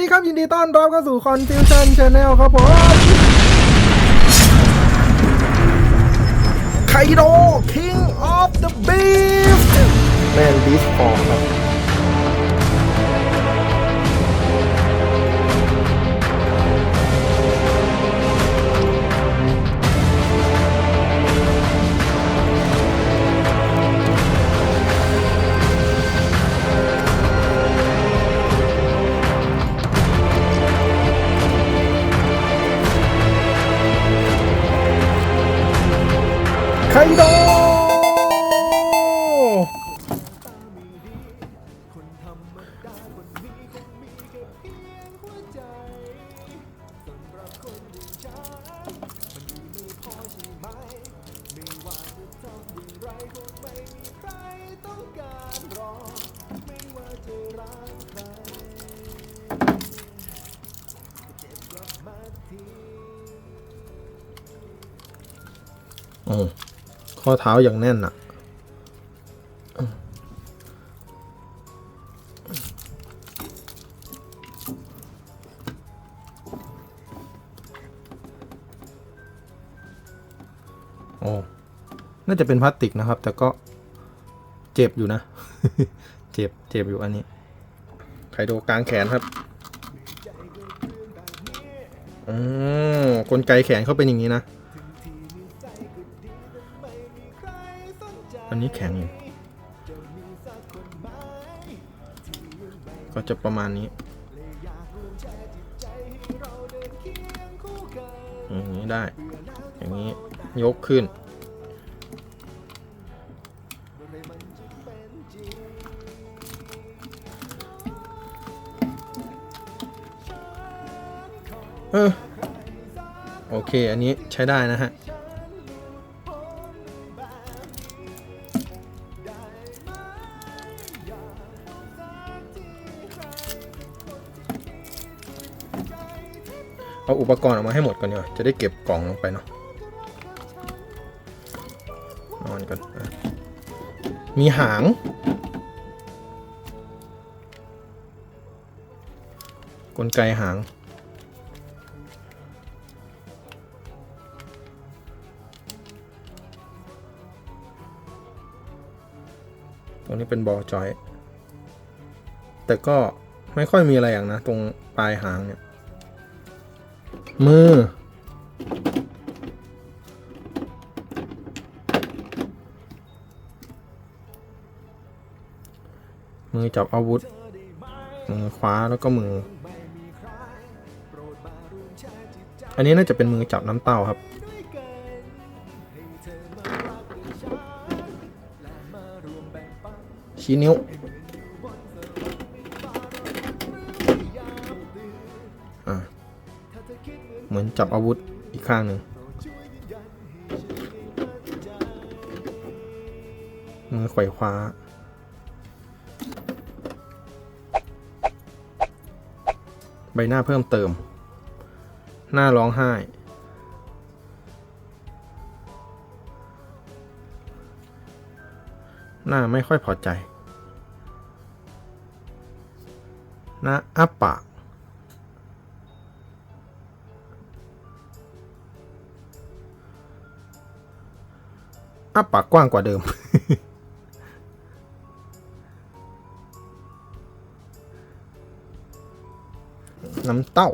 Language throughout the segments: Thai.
ดีครับ ยินดีต้อนรับเข้าสู่ Confusion Channel ครับผมไคโด King of the Beast แมนบีสฟอร์ครับ ไค ข้อเท้าอย่างแน่นอะโอ้น่าจะเป็นพลาสติกนะครับ แต่ก็เจ็บอยู่นะ เจ็บ เจ็บอยู่อันนี้ ไคโดกลางแขนครับอืมกลไกแขนเขาเป็นอย่างนี้นะ นนี้แข็งอยู่ ก็จะประมาณนี้อย่างนี้ได้ อย่างนี้ยกขึ้น เออโอเค อันนี้ใช้ได้นะฮะ อุปกรณ์ออกมาให้หมดก่อนดีกว่าจะได้เก็บกล่องลงไปเนาะนอนกันอะมีหาง กลไกหางตรงนี้เป็นบอจอย แต่ก็ไม่ค่อยมีอะไรอย่างนะ ตรงปลายหางเนี่ย มือ มือจับอาวุธ มือขวาแล้วก็มือ อันนี้น่าจะเป็นมือจับน้ำเต้าครับชี้นิ้ว มือนจับอาวุธอีกข้างหนึ่งมือไขว่คว้าใบหน้าเพิ่มเติม หน้าร้องไห้ หน้าไม่ค่อยพอใจ หน้าอัปปาก อ้าปากกว้างกว่าเดิม น้ำเต้า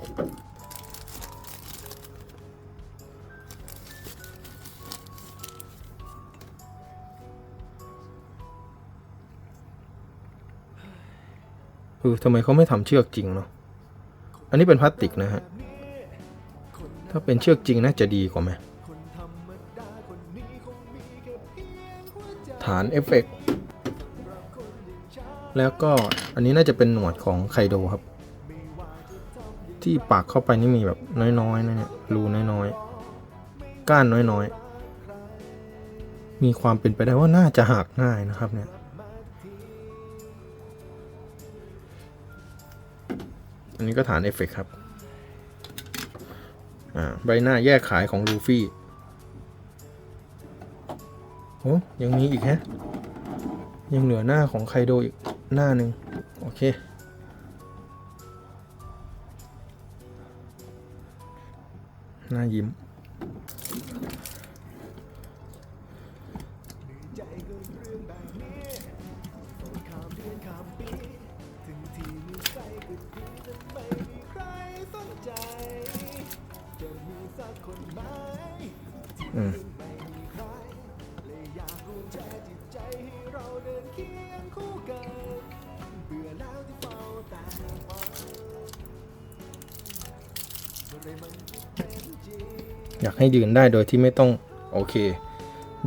คือทำไมเขาไม่ทำเชือกจริงเนาะ อันนี้เป็นพลาสติกนะฮะ ถ้าเป็นเชือกจริงน่าจะดีกว่าไหม ฐานเอฟเฟกต์แล้วก็อันนี้น่าจะเป็นหนวดของไคโดครับ ที่ปากเข้าไปนี่มีแบบน้อยๆนะเนี่ยรูน้อยๆ ก้านน้อยๆ มีความเป็นไปได้ว่าน่าจะหักง่ายนะครับเนี่ยอันนี้ก็ฐานเอฟเฟกต์ครับ อ่า ใบหน้าแยกขายของลูฟี่ โอ้ยังมีอีกฮะ ยังเหลือหน้าของไคโดอีกหน้าหนึ่งโอเค หน้ายิ้ม อยากให้ยืนได้โดยที่ไม่ต้องโอเค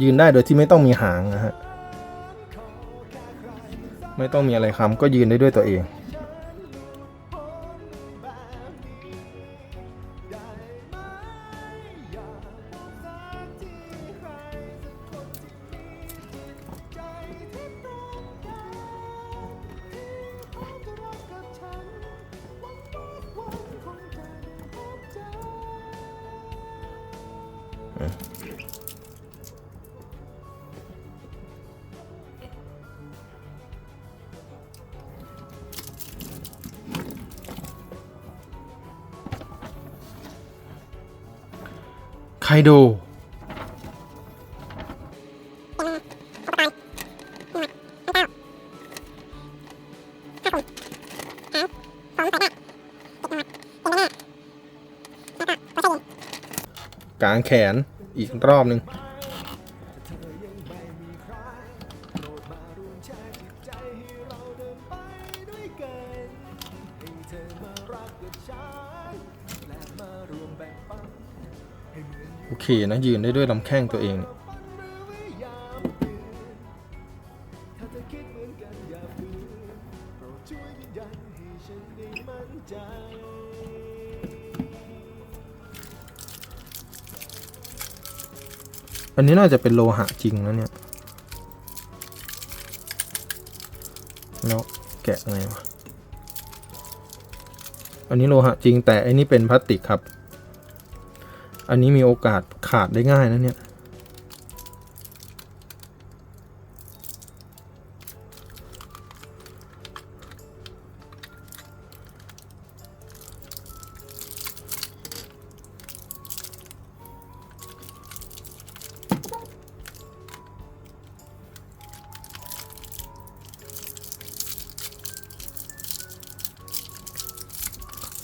ยืนได้โดยที่ไม่ต้องมีหางนะฮะ ไม่ต้องมีอะไรค้ำก็ยืนได้ด้วยตัวเอง ไคโดกางแขนอีกรอบหนึ่ง เคนะยืนได้ด้วยลำแข้งตัวเอง อันนี้น่าจะเป็นโลหะจริงนะเนี่ย แล้วแกะไงวะ อันนี้โลหะจริงแต่อันนี้เป็นพลาสติกครับ อันนี้มีโอกาสขาดได้ง่ายนะเนี่ย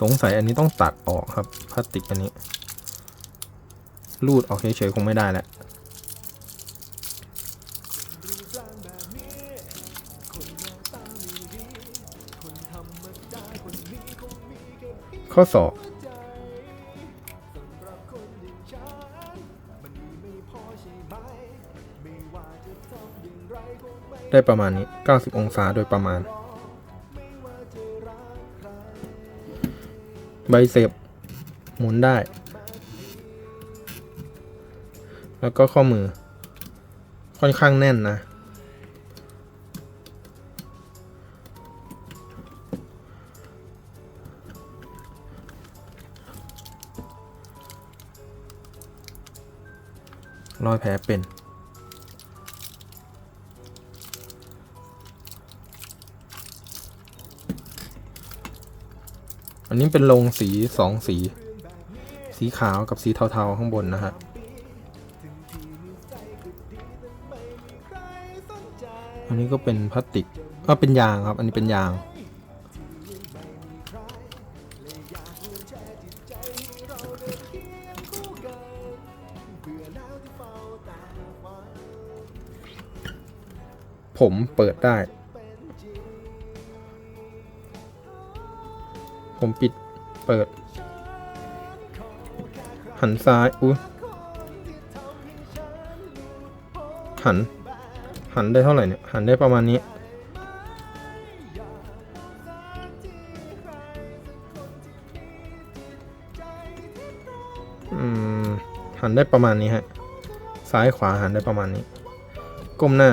สงสัยอันนี้ต้องตัดออกครับพลาสติกอันนี้ รูดออกเฉยๆคงไม่ได้แหละข้อสอบได้ประมาณนี้ 90 องศาโดยประมาณ ใบเสพหมุนได้ แล้วก็ข้อมือ ค่อนข้างแน่นนะ รอยแผลเป็นอันนี้เป็นลงสีสองสี สีขาวกับสีเทาๆข้างบนนะฮะ นี้ก็เป็นพลาสติกก็เป็นยางครับ อันนี้เป็นยาง ผมเปิดได้ ผมปิดเปิด หันซ้าย อุ้ยหัน หันได้เท่าไหร่เนี่ย หันได้ประมาณนี้ อืม หันได้ประมาณนี้ฮะ ซ้ายขวาหันได้ประมาณนี้ ก้มหน้า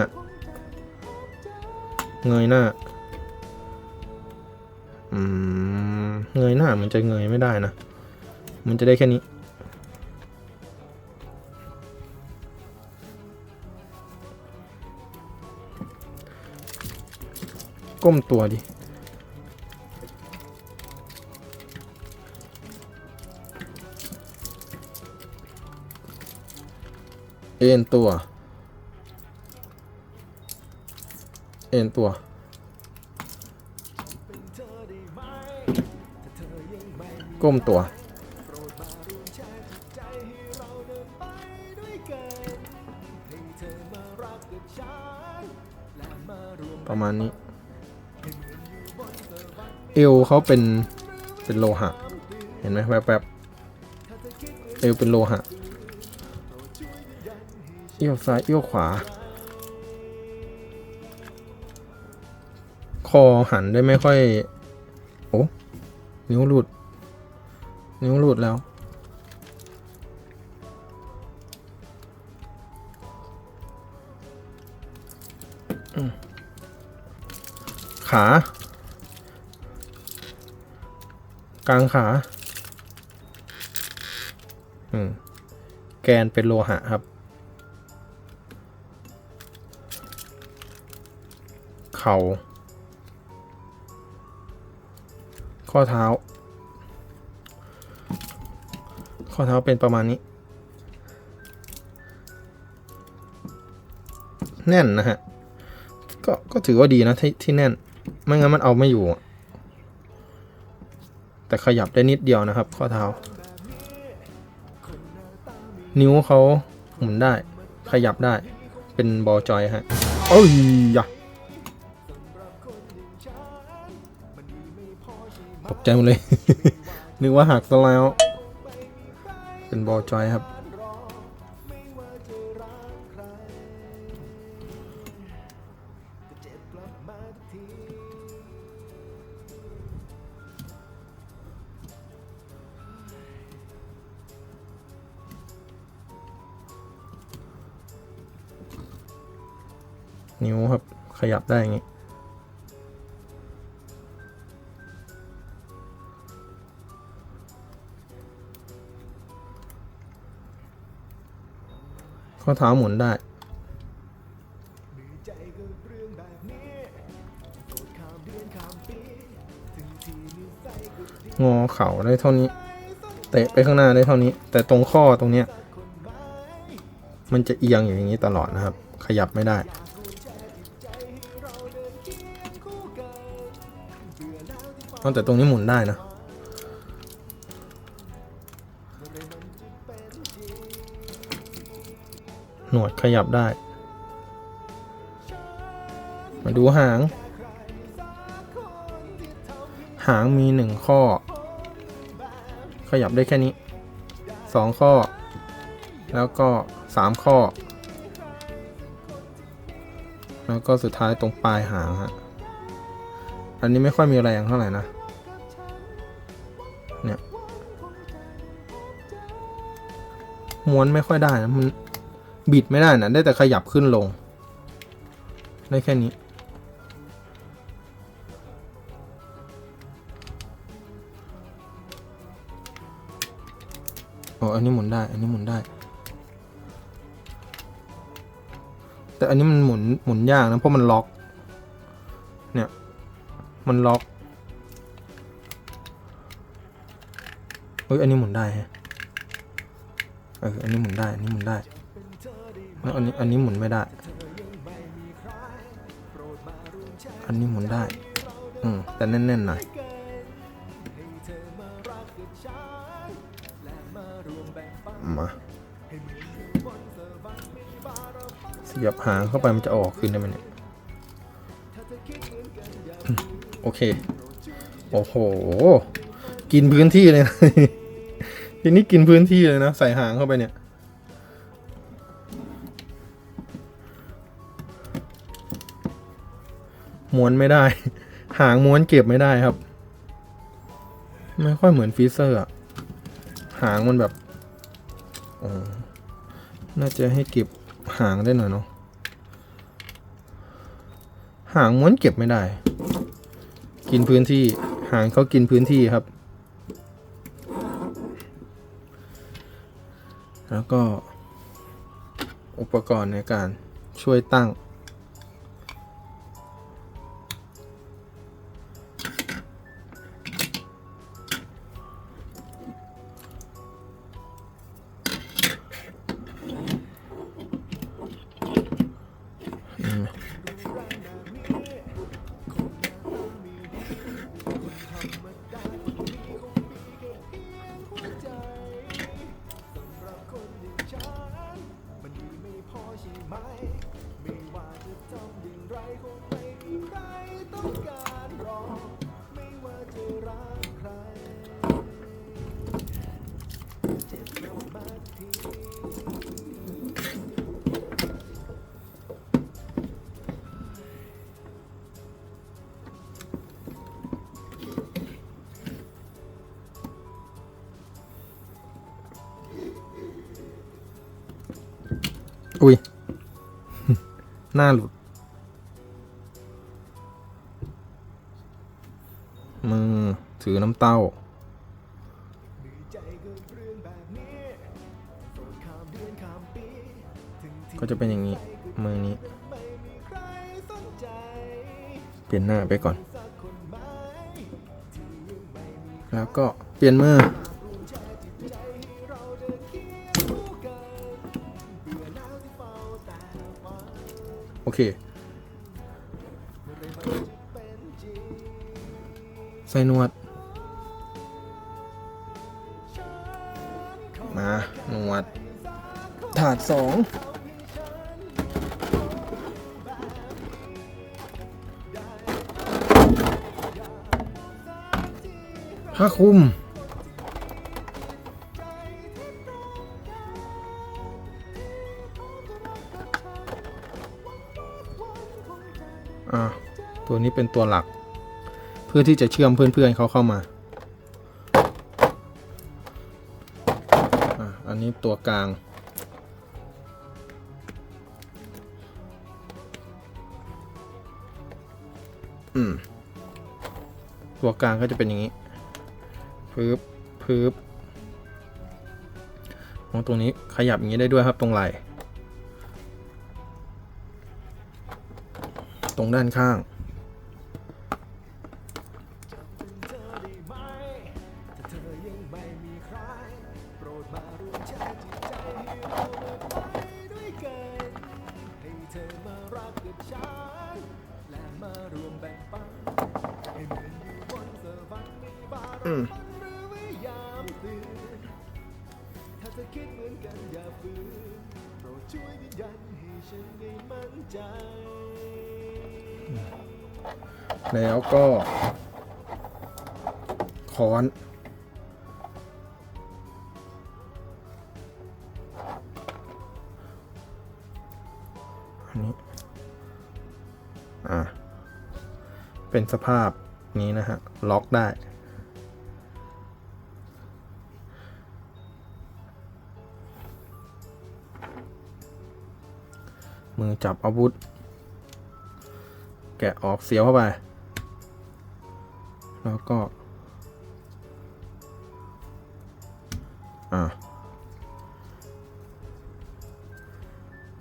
เงยหน้า อืม เงยหน้ามันจะเงยไม่ได้นะ มันจะได้แค่นี้ ก้มตัวดิ เอ็นตัว เอ็นตัว ก้มตัวประมาณนี้ เอวเขาเป็นเป็นโลหะ เห็นไหมแวบๆเอวเป็นโลหะเอี้ยวซ้ายเอี้ยวขวา คอหันได้ไม่ค่อย โอ้นิ้วหลุด นิ้วหลุดแล้ว ขา กลางขา อืม แกนเป็นโลหะครับ เข่า ข้อเท้า ข้อเท้าเป็นประมาณนี้ แน่นนะฮะ ก็ ก็ถือว่าดีนะที่ที่แน่น ไม่งั้นมันเอาไม่อยู่อะ แต่ขยับได้นิดเดียวนะครับ ข้อเท้า นิ้วเขาหมุนได้ ขยับได้ เป็นบอลจอยฮะโอ้ยยะตกใจหมดเลย นึกว่าหักซะแล้ว เป็นบอลจอยครับ ได้อย่างงี้ข้อเท้าหมุนได้งอเข่าได้เท่านี้ เตะไปข้างหน้าได้เท่านี้ แต่ตรงข้อตรงเนี้ย มันจะเอียงอยู่อย่างนี้ตลอดนะครับ ขยับไม่ได้ แต่ตรงนี้หมุนได้นะ หนวดขยับได้ มาดูหาง หางมีหนึ่งข้อ ขยับได้แค่นี้สองข้อ แล้วก็สามข้อ แล้วก็สุดท้ายตรงปลายหางฮะอันนี้ไม่ค่อยมีแรงเท่าไหร่นะ ม้วนไม่ค่อยได้นะมันบิดไม่ได้นะได้แต่ขยับขึ้นลง ได้แค่นี้ อ๋อ อันนี้หมุนได้ อันนี้หมุนได้ แต่อันนี้มันหมุนหมุนยากนะเพราะมันล็อก เนี่ย มันล็อกเฮ้ย อันนี้หมุนได้ฮะ เออ อันนี้หมุนได้ อันนี้หมุนได้แล้วอันนี้ อันนี้หมุนไม่ได้ อันนี้หมุนได้ อืม แต่แน่นๆหน่อย มา เสียบหางเข้าไปมันจะออกคืนได้ไหมเนี่ย โอเค โอ้โห กินพื้นที่เลยนะ ทีนี้กินพื้นที่เลยนะ ใส่หางเข้าไปเนี่ย ม้วนไม่ได้ หางม้วนเก็บไม่ได้ครับ ไม่ค่อยเหมือนฟีเซอร์อะหางมันแบบน่าจะให้เก็บหางได้หน่อยเนาะหางม้วนเก็บไม่ได้ กินพื้นที่ หางเขากินพื้นที่ครับ แล้วก็อุปกรณ์ในการช่วยตั้ง อุ้ย หน้าหลุด มือ ถือน้ำเต้า ก็จะเป็นอย่างนี้ มือนี้ เปลี่ยนหน้าไปก่อน แล้วก็เปลี่ยนมือ เคใส่นวด มา นวด ถาดสองผ้าคลุม ตัวนี้เป็นตัวหลัก เพื่อที่จะเชื่อมเพื่อนๆเขาเข้ามาอันนี้ตัวกลาง อืม ตัวกลางก็จะเป็นอย่างนี้พึบพึบมองตรงนี้ขยับอย่างนี้ได้ด้วยครับตรงไหล่ตรงด้านข้าง แล้วก็ค้อนอันนี้อ่าเป็นสภาพนี้นะฮะ ล็อกได้ มือจับอาวุธ แกะออกเสียวเข้าไป แล้วก็ อ่า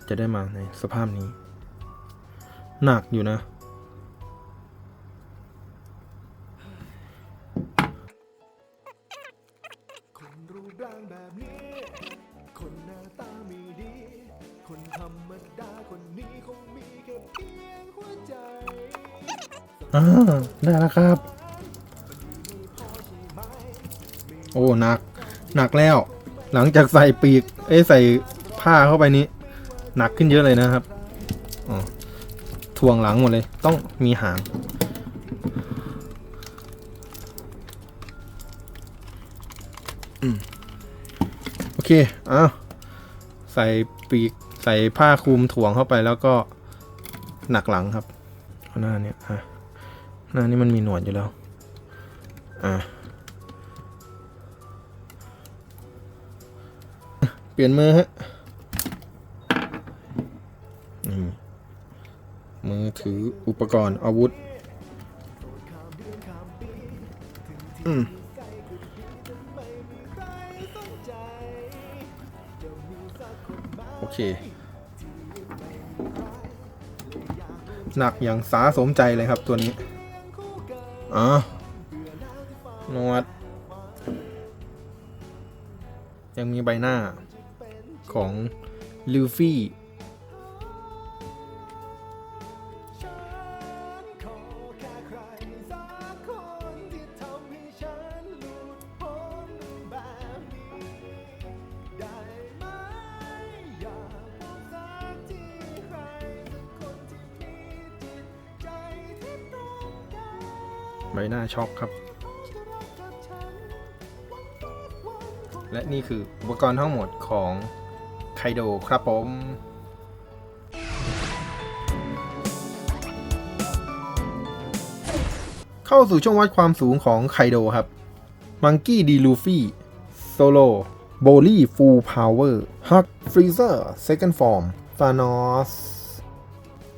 จะได้มาในสภาพนี้ หนักอยู่นะคนรูปร่างแบบนี้คนหน้าตาไม่ดีคนธรรมดาคนนี้คงมีแค่เพียงหัวใจอ่าได้แล้วครับ อ้หนัก หนักแล้ว หลังจากใส่ปีก เอ้ใส่ผ้าเข้าไปนี้ หนักขึ้นเยอะเลยนะครับอ๋อทวงหลังหมดเลย ต้องมีหางอืมโอเคอ้าวใส่ปีก ใส่ผ้าคลุมถ่วงเข้าไปแล้วก็หนักหลังครับเอาหน้าเนี้ยอะหน้านี้มันมีหนวดอยู่แล้ว อะ ปลี่ยนมือฮะมือถืออุปกรณ์อาวุธ อืมโอเค หนักอย่างสาสมใจเลยครับตัวนี้อ๋อนวด ยังมีใบหน้า ของลูฟี่ใบหน้าช็อกครับ และนี่คืออุปกรณ์ทั้งหมดของ ไคโดครับผมเข้าสู่ช่วงวัดความสูงของไคโดครับ มังกี้ดีลูฟี่ โซโล โบลี่ฟูลพาวเวอร์ ฮักฟรีเซอร์เซคันด์ฟอร์มฟานอส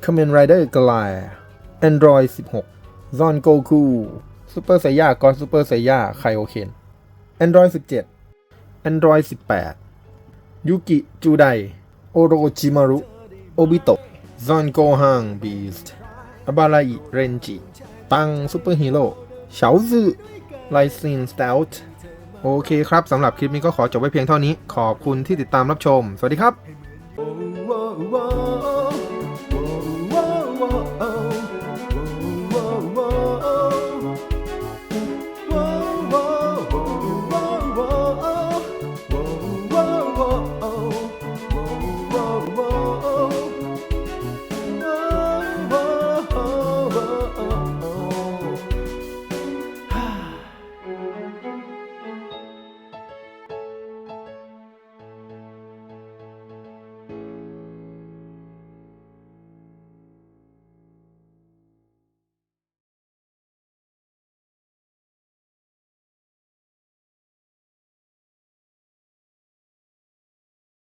คอมเมนไรเดอร์กลายแอนดรอย16ซอนโกคูซูเปอร์ไซย่ากอนซูเปอร์ไซย่าไคโอเคนแอนดรอย17 Android 18 ยูกิจูได โอโรจิมารุ โอบิโตะซอนโกฮังบีสต์อาบาไลเรนจิ ตังซูเปอร์ฮีโร่เฉาซือไลซินสเตลต์โอเคครับสำหรับคลิปนี้ก็ขอจบไว้เพียงเท่านี้ ขอบคุณที่ติดตามรับชม สวัสดีครับ